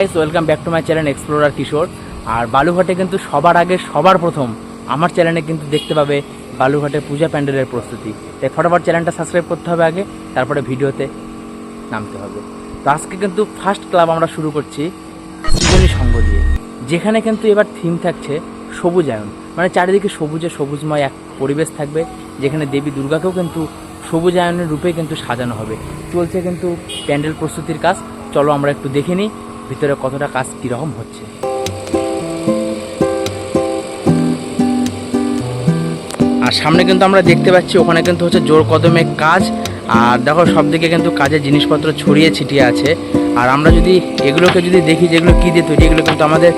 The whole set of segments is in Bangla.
Guys welcome back to my channel explorer Kishore আর বালুঘাটে কিন্তু সবার আগে, সবার প্রথম আমার চ্যানেলে কিন্তু দেখতে পাবে বালুঘাটে পূজা প্যান্ডেলের প্রস্তুতি। তাই ফটাফট চ্যানেলটা সাবস্ক্রাইব করতে হবে আগে, তারপরে ভিডিওতে নামতে হবে। তো আজকে কিন্তু ফার্স্ট ক্লাব আমরা শুরু করছি সৃজনী সঙ্গ দিয়ে। যেখানে কিন্তু এবার থিম থাকছে সবুজায়ন। মানে চারিদিকে সবুজে সবুজময় এক পরিবেশ থাকবে, যেখানে দেবী দুর্গাকেও কিন্তু সবুজায়নের রূপে কিন্তু সাজানো হবে। চলছে কিন্তু প্যান্ডেল প্রস্তুতির কাজ। চলো আমরা একটু দেখে নিই ভিতরে কতটা কাজ কীরকম হচ্ছে? আর সামনে কিন্তু আমরা দেখতে পাচ্ছি, ওখানে কিন্তু হচ্ছে জোর কদমে কাজ। আর দেখো সব দিকে কিন্তু কাজের জিনিসপত্র ছড়িয়ে ছিটিয়ে আছে। আর আমরা যদি এগুলোকে যদি দেখি যেগুলো কী দিয়ে তৈরি, এগুলো কিন্তু আমাদের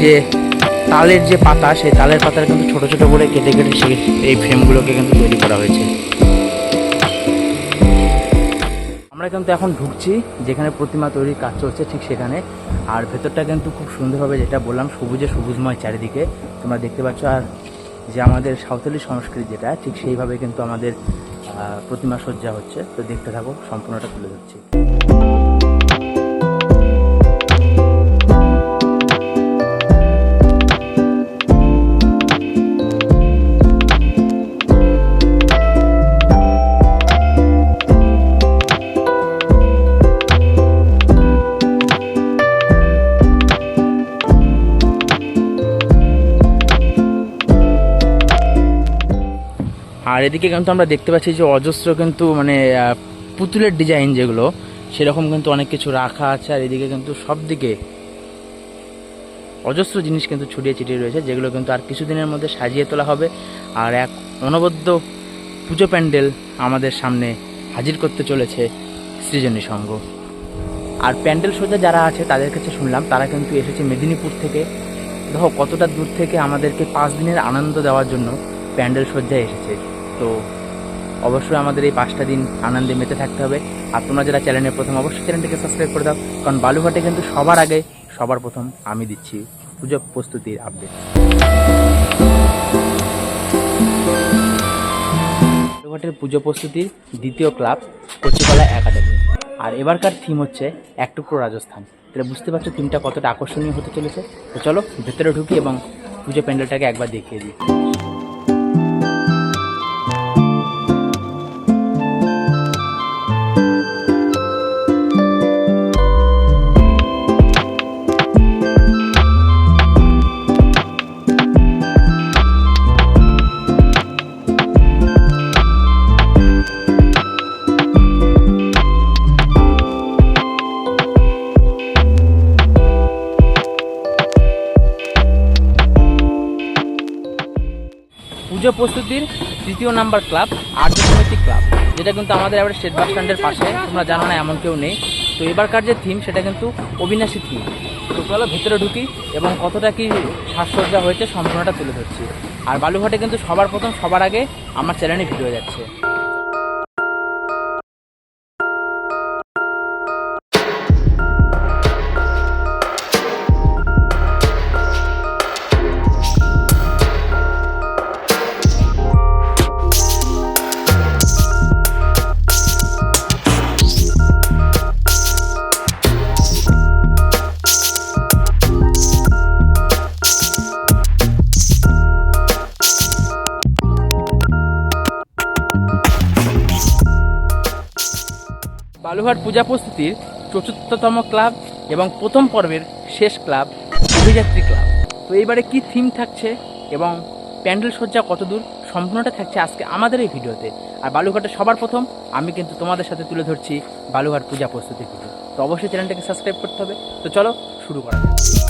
যে তালের যে পাতা, সেই তালের পাতার কিন্তু ছোট ছোট করে কেটে কেটে সেই এই ফ্রেমগুলোকে কিন্তু তৈরি করা হয়েছে। আমরা কিন্তু এখন ঢুকছি, যেখানে প্রতিমা তৈরির কাজ চলছে ঠিক সেখানে। আর ভেতরটা কিন্তু খুব সুন্দরভাবে যেটা বললাম, সবুজে সবুজময় চারিদিকে। তোমরা দেখতে পাচ্ছ, আর যে আমাদের সাঁওতালি সংস্কৃতি যেটা, ঠিক সেইভাবে কিন্তু আমাদের প্রতিমা সজ্জা হচ্ছে। তো দেখতে থাকো, সম্পূর্ণটা তুলে ধরছি। আর এদিকে কিন্তু আমরা দেখতে পাচ্ছি যে অজস্র কিন্তু মানে পুতুলের ডিজাইন যেগুলো, সেরকম কিন্তু অনেক কিছু রাখা আছে। আর এদিকে কিন্তু সব দিকে অজস্র জিনিস কিন্তু ছড়িয়ে ছিটিয়ে রয়েছে, যেগুলো কিন্তু আর কিছুদিনের মধ্যে সাজিয়ে তোলা হবে। আর এক অনবদ্য পুজো প্যান্ডেল আমাদের সামনে হাজির করতে চলেছে সৃজনী সংঘ। আর প্যান্ডেল সোজা যারা আছে, তাদের কাছে শুনলাম, তারা কিন্তু এসেছে মেদিনীপুর থেকে। দেখো কতটা দূর থেকে আমাদেরকে পাঁচ দিনের আনন্দ দেওয়ার জন্য প্যান্ডেল সজ্জায় এসেছে। তো অবশ্যই আমাদের এই পাঁচটা দিন আনন্দে মেতে থাকতে হবে। আর তোমরা যারা চ্যানেলের প্রথম, অবশ্যই চ্যানেলটিকে সাবস্ক্রাইব করে দাও, কারণ বালুঘাটে কিন্তু সবার আগে, সবার প্রথম আমি দিচ্ছি পুজো প্রস্তুতির আপডেট বালুঘাটের পুজো প্রস্তুতির দ্বিতীয় ক্লাব কচিকলা একাডেমি। আর এবারকার থিম হচ্ছে এক টুকরো রাজস্থান। তাহলে বুঝতে পারছ থিমটা কতটা আকর্ষণীয় হতে চলেছে। তো চলো ভেতরে ঢুকি এবং পুজো প্যান্ডেলটাকে একবার দেখিয়ে দিই। পুজো প্রস্তুতির তৃতীয় নাম্বার ক্লাব আর্য ক্লাব, যেটা কিন্তু আমাদের এবার স্টেট বাস স্ট্যান্ডের পাশে। তোমরা জানো না, এমন কেউ নেই। তো এবারকার যে থিম সেটা কিন্তু অবিনাশী থিম তো চলো ভেতরে ঢুকি এবং কতটা কি সাজসজ্জা হয়েছে সম্পূর্ণটা তুলে ধরছি। আর বালুঘাটে কিন্তু সবার প্রথম, সবার আগে আমার চ্যানেলে ভিডিও যাচ্ছে। বালুঘাট পূজা প্রস্তুতির চতুর্থতম ক্লাব এবং প্রথম পর্বের শেষ ক্লাব, অভিযাত্রী ক্লাব। তো এইবারে কি থিম থাকছে এবং প্যান্ডেল সজ্জা কতদূর সম্পূর্ণটা থাকছে আজকে আমাদের এই ভিডিওতে। আর বালুঘাটে সবার প্রথম আমি কিন্তু তোমাদের সাথে তুলে ধরছি বালুঘাট পূজা প্রস্তুতি ভিডিও। তো অবশ্যই চ্যানেলটাকে সাবস্ক্রাইব করতে হবে। তো চলো শুরু করা যাক।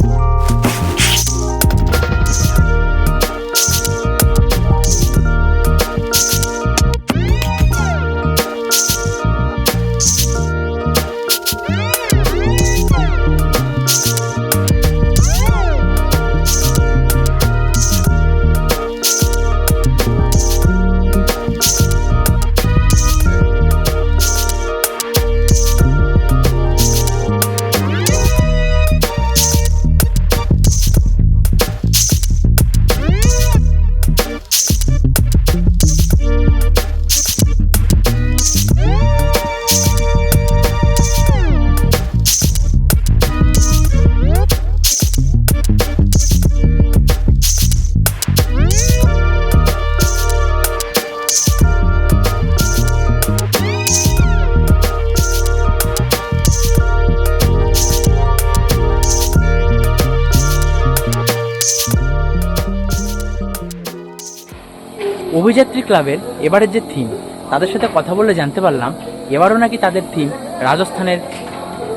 অভিযাত্রী ক্লাবের এবারের যে থিম তাদের সাথে কথা বলে জানতে পারলাম, এবারও নাকি তাদের থিম রাজস্থানের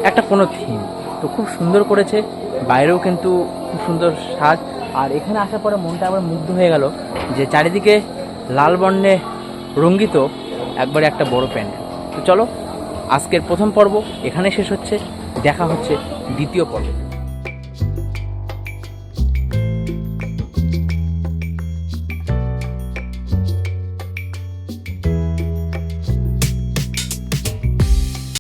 একটা কোনো থিম তো খুব সুন্দর করেছে, বাইরেও কিন্তু খুব সুন্দর সাজ। আর এখানে আসার পরে মনটা আবার মুগ্ধ হয়ে গেল যে চারিদিকে লাল বর্ণে রঙ্গিত একবারে একটা বড় প্যান্ডেল তো চলো, আজকের প্রথম পর্ব এখানে শেষ হচ্ছে, দেখা হচ্ছে দ্বিতীয় পর্ব।